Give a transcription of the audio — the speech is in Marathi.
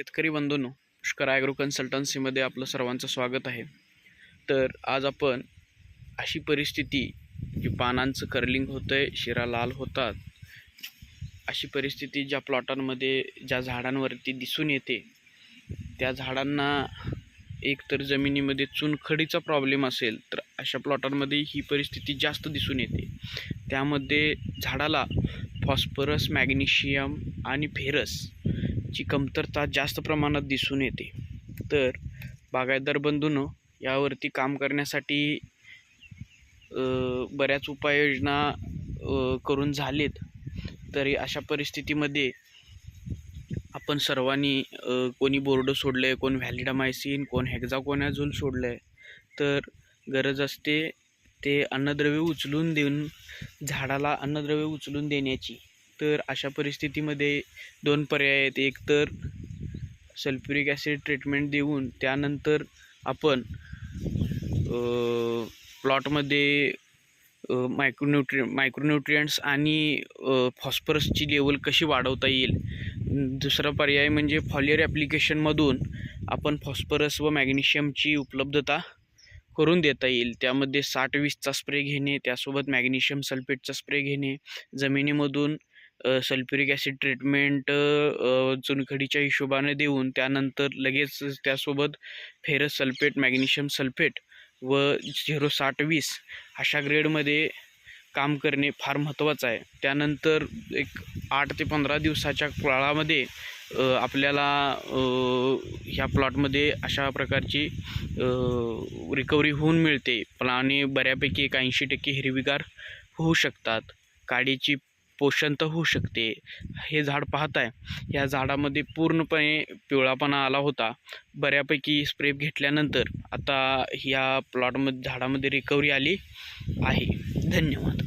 शेतकरी बंधूंनो पुष्कर ॲग्रो कन्सल्टन्सीमध्ये आपलं सर्वांचं स्वागत आहे. तर आज आपण अशी परिस्थिती जी पानांचं कर्लिंग होतं आहे शिरा लाल होतात अशी परिस्थिती ज्या प्लॉटांमध्ये ज्या झाडांवरती दिसून येते त्या झाडांना एकतर जमिनीमध्ये चुनखडीचा प्रॉब्लेम असेल तर अशा प्लॉटांमध्ये ही परिस्थिती जास्त दिसून येते. त्यामध्ये झाडाला फॉस्फरस मॅग्नेशियम आणि फेरस ची कमतरता जास्त प्रमाणात दिसून येते. तर बागायतदार बंधूनं यावरती काम करण्यासाठी बऱ्याच उपाययोजना करून झालेत. तरी अशा परिस्थितीमध्ये आपण सर्वांनी कोणी बोर्ड सोडलं आहे कोण व्हॅलिडामायसिन कोण हेक्झाकोनॅझोल सोडलं आहे तर गरज असते ते अन्नद्रव्य उचलून देऊन झाडाला अन्नद्रव्य उचलून देण्याची. तर अशा परिस्थितीमध्ये दोन पर्याय आहेत. एक तर सल्फ्युरिक ॲसिड ट्रीटमेंट देऊन त्यानंतर आपण प्लॉटमध्ये मायक्रोन्युट्रि मायक्रोन्युट्रियंट्स आणि फॉस्फरसची लेवल कशी वाढवता येईल. दुसरा पर्याय म्हणजे फॉलियर ॲप्लिकेशनमधून आपण फॉस्फरस व मॅग्नेशियमची उपलब्धता करून देता येईल. त्यामध्ये साठ वीसचा स्प्रे घेणे त्यासोबत मॅग्नेशियम सल्फेटचा स्प्रे घेणे जमिनीमधून सल्फ्युरिक ॲसिड ट्रीटमेंट चुनखडीच्या हिशोबाने देऊन त्यानंतर लगेच त्यासोबत फेरस सल्फेट मॅग्नेशियम सल्फेट व झिरो साठ वीस अशा ग्रेडमध्ये काम करणे फार महत्त्वाचं आहे. त्यानंतर एक आठ ते पंधरा दिवसाच्या काळामध्ये आपल्याला ह्या प्लॉटमध्ये अशा प्रकारची रिकव्हरी होऊन मिळते. पण आणि बऱ्यापैकी एक ऐंशी टक्के हिरवीगार होऊ शकतात. काडीची पोषण तर होऊ शकते. हे झाड पाहताय. या झाडामध्ये पूर्णपणे पिवळापणा आला होता. बऱ्यापैकी स्प्रे घेतल्यानंतर आता ह्या प्लॉटमध्ये झाडामध्ये रिकव्हरी आली आहे. धन्यवाद.